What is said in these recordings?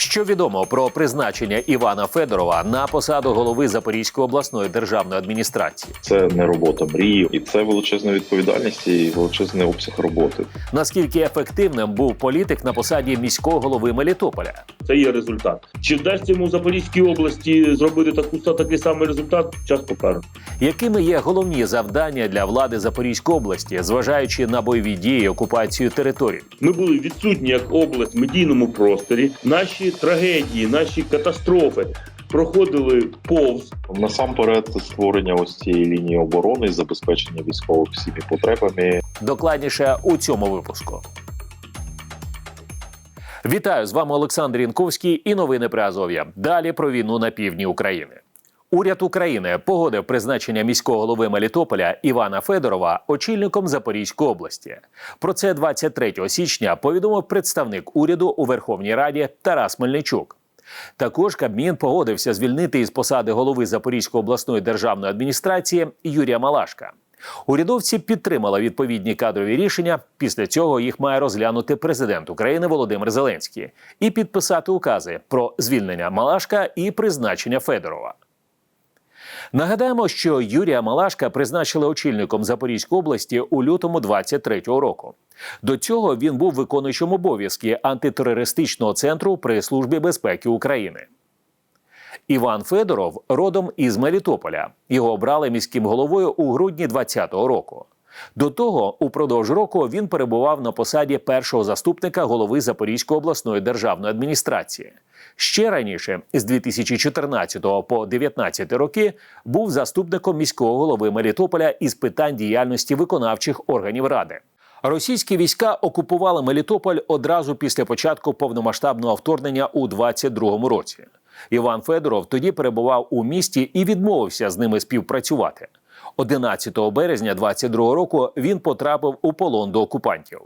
Що відомо про призначення Івана Федорова на посаду голови Запорізької обласної державної адміністрації? Це не робота мрії, і це величезна відповідальність і величезний обсяг роботи. Наскільки ефективним був політик на посаді міського голови Мелітополя? Це є результат. Чи вдасться йому Запорізькій області зробити таку такий самий результат? Час покаже. Якими є головні завдання для влади Запорізької області, зважаючи на бойові дії окупацію територій? Ми були відсутні як область в медійному просторі. Наші трагедії, наші катастрофи проходили повз. Насамперед, створення ось цієї лінії оборони, забезпечення військових всіми потребами. Докладніше у цьому випуску. Вітаю з вами Олександр Янковський і новини при Азов'я. Далі про війну на півдні України. Уряд України погодив призначення міського голови Мелітополя Івана Федорова очільником Запорізької області. Про це 23 січня повідомив представник уряду у Верховній Раді Тарас Мельничук. Також Кабмін погодився звільнити із посади голови Запорізької обласної державної адміністрації Юрія Малашка. Урядовці підтримали відповідні кадрові рішення. Після цього їх має розглянути президент України Володимир Зеленський і підписати укази про звільнення Малашка і призначення Федорова. Нагадаємо, що Юрія Малашка призначили очільником Запорізької області у лютому 23-го року. До цього він був виконуючим обов'язки антитерористичного центру при службі безпеки України. Іван Федоров родом із Мелітополя. Його обрали міським головою у грудні 2020 року. До того, упродовж року він перебував на посаді першого заступника голови Запорізької обласної державної адміністрації. Ще раніше, з 2014 по 2019 роки, був заступником міського голови Мелітополя із питань діяльності виконавчих органів ради. Російські війська окупували Мелітополь одразу після початку повномасштабного вторгнення у 22-му році. Іван Федоров тоді перебував у місті і відмовився з ними співпрацювати. 11 березня 22 року він потрапив у полон до окупантів.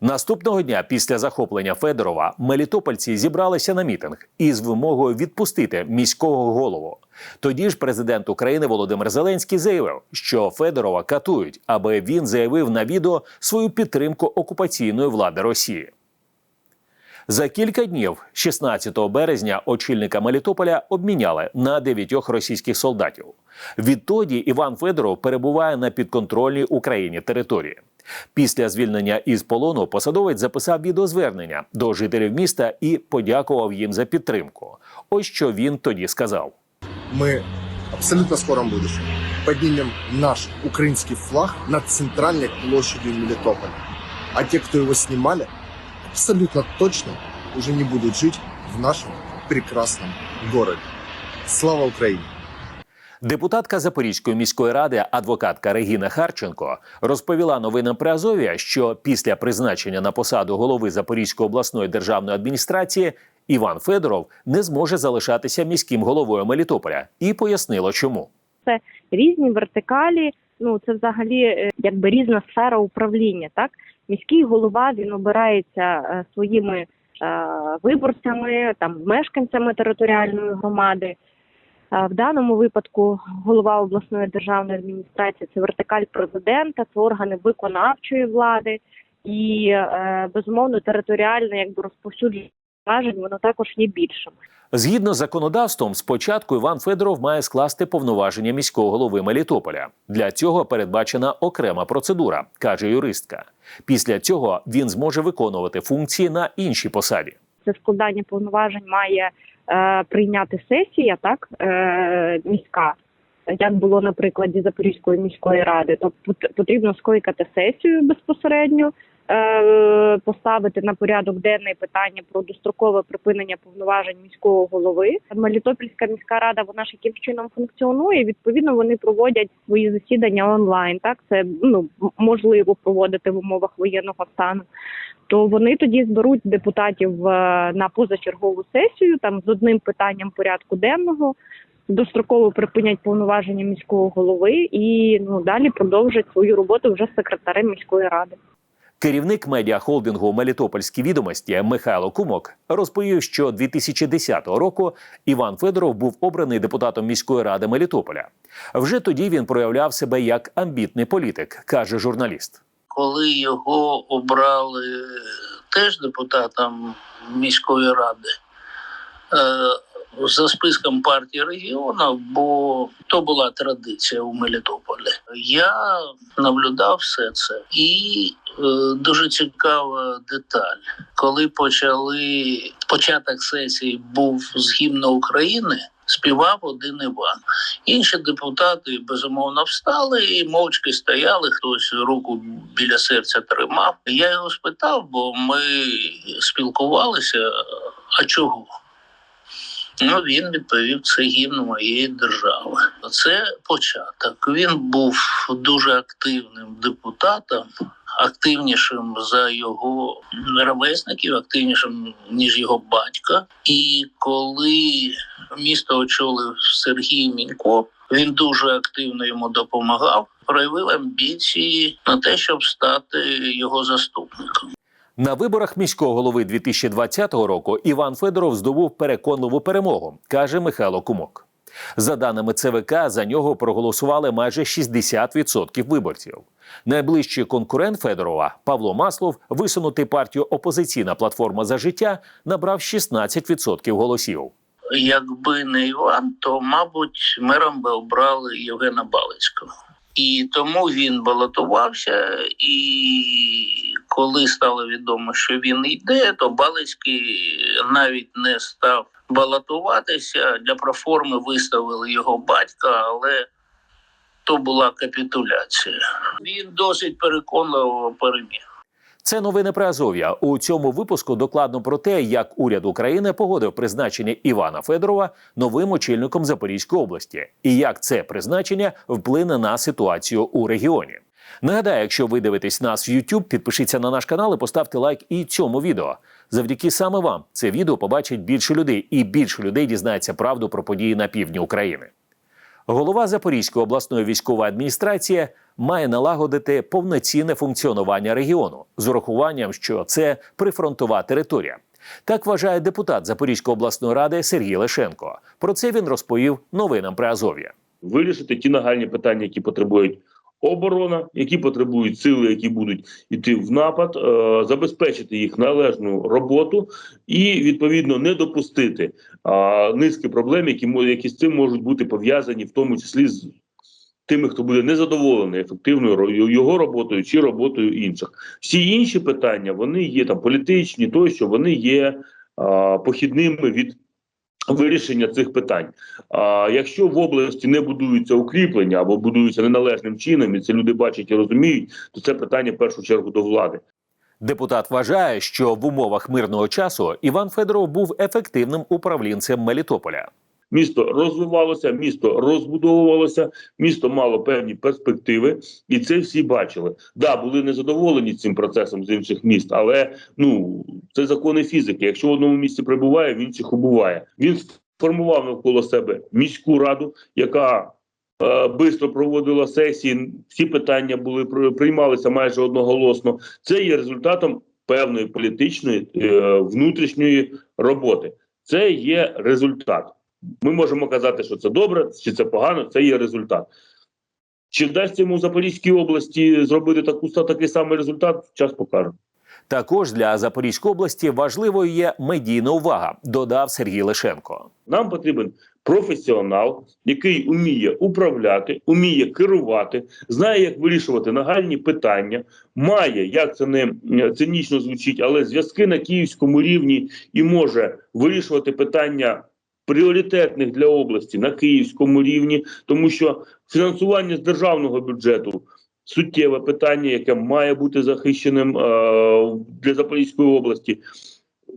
Наступного дня після захоплення Федорова мелітопольці зібралися на мітинг із вимогою відпустити міського голову. Тоді ж президент України Володимир Зеленський заявив, що Федорова катують, аби він заявив на відео свою підтримку окупаційної влади Росії. За кілька днів, 16 березня, очільника Мелітополя обміняли на дев'ятьох російських солдатів. Відтоді Іван Федоров перебуває на підконтрольній Україні території. Після звільнення із полону посадовець записав відеозвернення до жителів міста і подякував їм за підтримку. Ось що він тоді сказав. в абсолютно скором будущем поднимем наш украинский флаг над центральной площадью Мелитополя. А те, кто его снимали, абсолютно точно уже не будут жить в нашем прекрасном городе. Слава Украине! Депутатка Запорізької міської ради, адвокатка Регіна Харченко, розповіла новинам при Азов'я, що після призначення на посаду голови Запорізької обласної державної адміністрації Іван Федоров не зможе залишатися міським головою Мелітополя, і пояснила, чому. це різні вертикалі. Ну це взагалі е, якби різна сфера управління. Так, міський голова він обирається е, своїми е, виборцями, там мешканцями територіальної громади. Е, В даному випадку голова обласної державної адміністрації це вертикаль президента, це органи виконавчої влади і безумовно територіальне якби розповсюдження повноважень, воно також є більшим. Згідно з законодавством, спочатку Іван Федоров має скласти повноваження міського голови Мелітополя. Для цього передбачена окрема процедура, каже юристка. Після цього він зможе виконувати функції на іншій посаді. це складання повноважень має е, прийняти сесія, так е, міська, як було на прикладі Запорізької міської ради. Тобто пот- потрібно скликати сесію безпосередньо, поставити на порядок денний питання про дострокове припинення повноважень міського голови. Мелітопольська міська рада вона ж яким чином функціонує. Відповідно, вони проводять свої засідання онлайн. Так це ну можливо проводити в умовах воєнного стану то вони тоді зберуть депутатів е, на позачергову сесію там з одним питанням порядку денного. Достроково припинять повноваження міського голови і ну далі продовжать свою роботу вже секретарем міської ради. Керівник медіахолдингу Мелітопольські відомості Михайло Кумок розповів, що 2010 року Іван Федоров був обраний депутатом міської ради Мелітополя. Вже тоді він проявляв себе як амбітний політик, каже журналіст. коли його обрали теж депутатом міської ради, за списком партії регіону, бо то була традиція у Мелітополі. Я наблюдав все це і е, дуже цікава деталь. Коли почали початок сесії був з гімну України. Співав один Іван. Інші депутати безумовно встали і мовчки стояли. Хтось руку біля серця тримав. Я його спитав, бо ми спілкувалися. А чого? Ну, він відповів, це гімн моєї держави. Це початок. Він був дуже активним депутатом, активнішим за його ровесників, активнішим ніж його батька. І коли місто очолив Сергій Мінько, він дуже активно йому допомагав, проявив амбіції на те, щоб стати його заступником. На виборах міського голови 2020 року Іван Федоров здобув переконливу перемогу, каже Михайло Кумок. За даними ЦВК, за нього проголосували майже 60% виборців. Найближчий конкурент Федорова Павло Маслов, висунутий партію Опозиційна платформа за життя, набрав 16% голосів. Якби не Іван, то мабуть мером би обрали Євгена Балицького. І тому він балотувався. І коли стало відомо, що він йде, то Балицький навіть не став балотуватися. Для проформи виставили його батька, але то була капітуляція. Він досить переконливо переміг. Це новини про Азов'я. У цьому випуску докладно про те, як уряд України погодив призначення Івана Федорова новим очільником Запорізької області, і як це призначення вплине на ситуацію у регіоні. Нагадаю, якщо ви дивитесь нас в YouTube, підпишіться на наш канал і поставте лайк і цьому відео. Завдяки саме вам це відео побачить більше людей, і більше людей дізнається правду про події на півдні України. Голова Запорізької обласної військової адміністрації має налагодити повноцінне функціонування регіону з урахуванням, що це прифронтова територія. Так вважає депутат Запорізької обласної ради Сергій Лешенко. Про це він розповів новинам при Азов'я. вирішити ті нагальні питання, які потребують оборона, які потребують сили, які будуть йти в напад, е, забезпечити їх належну роботу і відповідно не допустити низки проблем, які які з цим можуть бути пов'язані, в тому числі з тими, хто буде незадоволений ефективною його роботою чи роботою інших. Всі інші питання вони є там політичні, тощо вони є е, похідними від вирішення цих питань. А якщо в області не будуються укріплення або будуються неналежним чином, і це люди бачать і розуміють, то це питання в першу чергу до влади. Депутат вважає, що в умовах мирного часу Іван Федоров був ефективним управлінцем Мелітополя. Місто розвивалося, місто розбудовувалося, місто мало певні перспективи, і це всі бачили. Да, були незадоволені цим процесом з інших міст, але ну це закони фізики. Якщо в одному місці прибуває, в інших убуває. Він сформував навколо себе міську раду, яка е, бистро проводила сесії. Всі питання були приймалися майже одноголосно. Це є результатом певної політичної е, внутрішньої роботи. Це є результат. Ми можемо казати, що це добре, чи це погано, це є результат. Чи вдасться йому в Запорізькій області зробити таку такий самий результат? Час покаже. Також для Запорізької області важливою є медійна увага, додав Сергій Лешенко. Нам потрібен професіонал, який уміє управляти, уміє керувати, знає, як вирішувати нагальні питання, має, як це не цинічно звучить, але зв'язки на київському рівні і може вирішувати питання пріоритетних для області на київському рівні, тому що фінансування з державного бюджету. Суттєве питання, яке має бути захищеним е, для Запорізької області.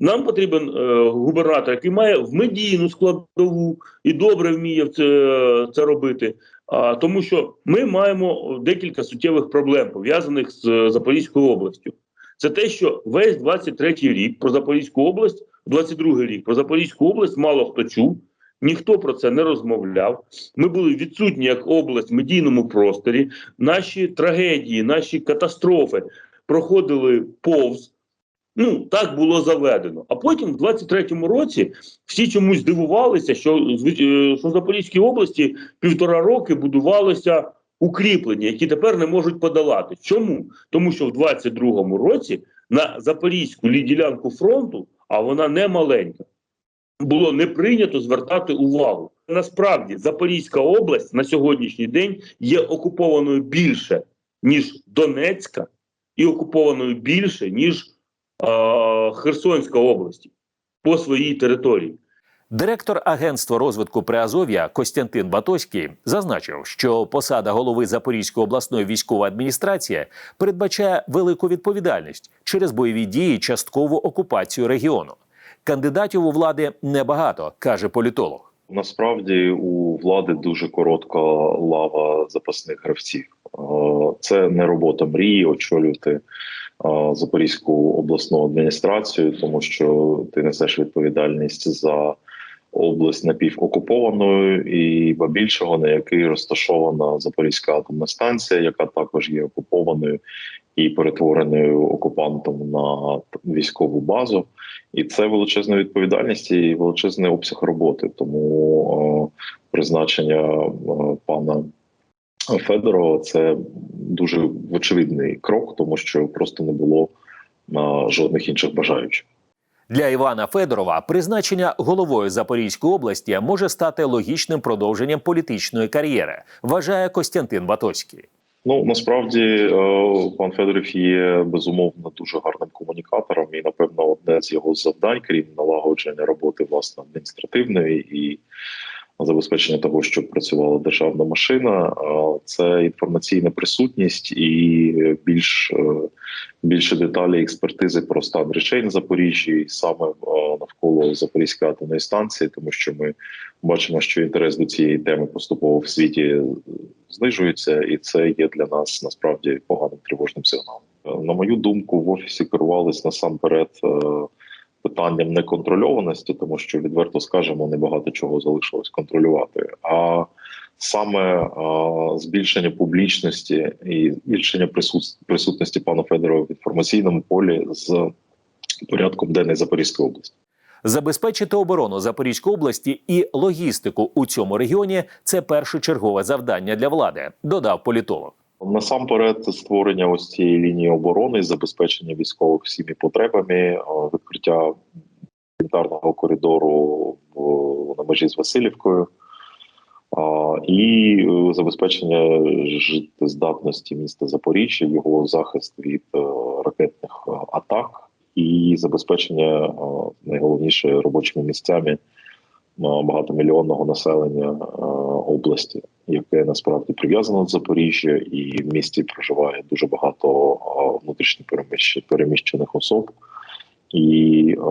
Нам потрібен е, губернатор, який має в медійну складову і добре вміє це, це робити. А, тому що ми маємо декілька суттєвих проблем пов'язаних з Запорізькою областю. Це те, що весь 23-й рік про Запорізьку область, 22-й рік про Запорізьку область мало хто чув, ніхто про це не розмовляв. Ми були відсутні як область в медійному просторі. Наші трагедії, наші катастрофи проходили повз. Ну, так було заведено. А потім, в 23-му році, всі чомусь здивувалися, що, е, що в Запорізькій області півтора роки будувалося укріплення, які тепер не можуть подолати. Чому? Тому що в 22-му році на Запорізьку ділянку фронту, а вона не маленька, було не прийнято звертати увагу. Насправді Запорізька область на сьогоднішній день є окупованою більше ніж Донецька, і окупованою більше ніж е, Херсонська область по своїй території. Директор Агентства розвитку Приазов'я Костянтин Батоський зазначив, що посада голови Запорізької обласної військової адміністрації передбачає велику відповідальність через бойові дії, часткову окупацію регіону. Кандидатів у влади небагато, каже політолог. Насправді у влади дуже коротка лава запасних гравців. Е, Це не робота мрії очолювати е, Запорізьку обласну адміністрацію, тому що ти несеш відповідальність за область напівокупованою і ба більшого, на якій розташована Запорізька атомна станція, яка також є окупованою і перетвореною окупантом на військову базу. І це величезна відповідальність і величезний обсяг роботи. Тому е, призначення е, пана Федорова це дуже очевидний крок, тому що просто не було е, жодних інших бажаючих. Для Івана Федорова призначення головою Запорізької області може стати логічним продовженням політичної кар'єри, вважає Костянтин Батоський. Ну насправді е, пан Федорів є безумовно дуже гарним комунікатором, і напевно одне з його завдань, крім налагодження роботи власне адміністративної і забезпечення того, щоб працювала державна машина, це інформаційна присутність і більш е, більше деталі експертизи про стан речей на Запоріжжі, саме е, навколо Запорізької атомної станції, тому що ми бачимо, що інтерес до цієї теми поступово в світі знижується, і це є для нас насправді поганим тривожним сигналом. Е, На мою думку, в офісі керувались насамперед питанням неконтрольованості, тому що відверто скажемо, небагато чого залишилось контролювати. А саме е, збільшення публічності і збільшення присут- присутності пана Федорова в інформаційному полі з порядком денний Запорізької області. Забезпечити оборону Запорізької області і логістику у цьому регіоні це першочергове завдання для влади, додав політолог. Насамперед, створення ось цієї лінії оборони, забезпечення військових всіми потребами, відкриття гуманітарного коридору на межі з Васильівкою і е, забезпечення життєздатності міста Запоріжжя, його захист від е, ракетних е, атак і забезпечення е, найголовніше робочими місцями е, багатомільйонного населення е, області, яке насправді прив'язано до Запоріжжя, і в місті проживає дуже багато е, внутрішньо переміщених особ, і е,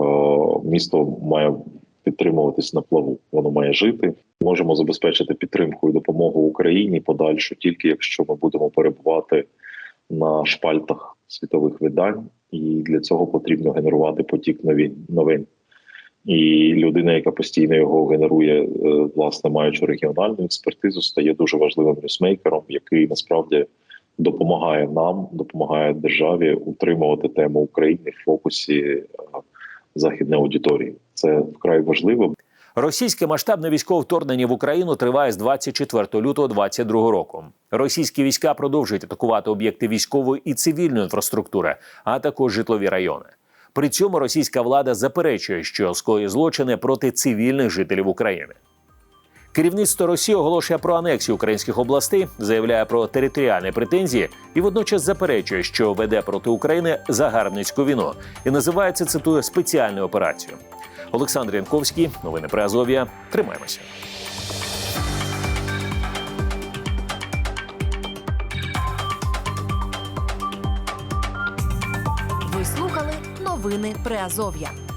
місто має підтримуватись на плаву. Воно має жити. Можемо забезпечити підтримку і допомогу Україні подальшу, тільки якщо ми будемо перебувати на шпальтах світових видань, і для цього потрібно генерувати потік новин новин. І людина, яка постійно його генерує, е, власне маючи регіональну експертизу, стає дуже важливим ньюсмейкером, який насправді допомагає нам, допомагає державі утримувати тему України в фокусі е, західної аудиторії. Це вкрай важливо. Російське масштабне військове вторгнення в Україну триває з 24 лютого 2022 року. Російські війська продовжують атакувати об'єкти військової і цивільної інфраструктури, а також житлові райони. При цьому російська влада заперечує, що скоює злочини проти цивільних жителів України. Керівництво Росії оголошує про анексію українських областей, заявляє про територіальні претензії і водночас заперечує, що веде проти України загарбницьку війну і називає це цитую спеціальною операцією. Олександр Янковський, новини про Азов'я. Тримаємося. Новини Приазов'я.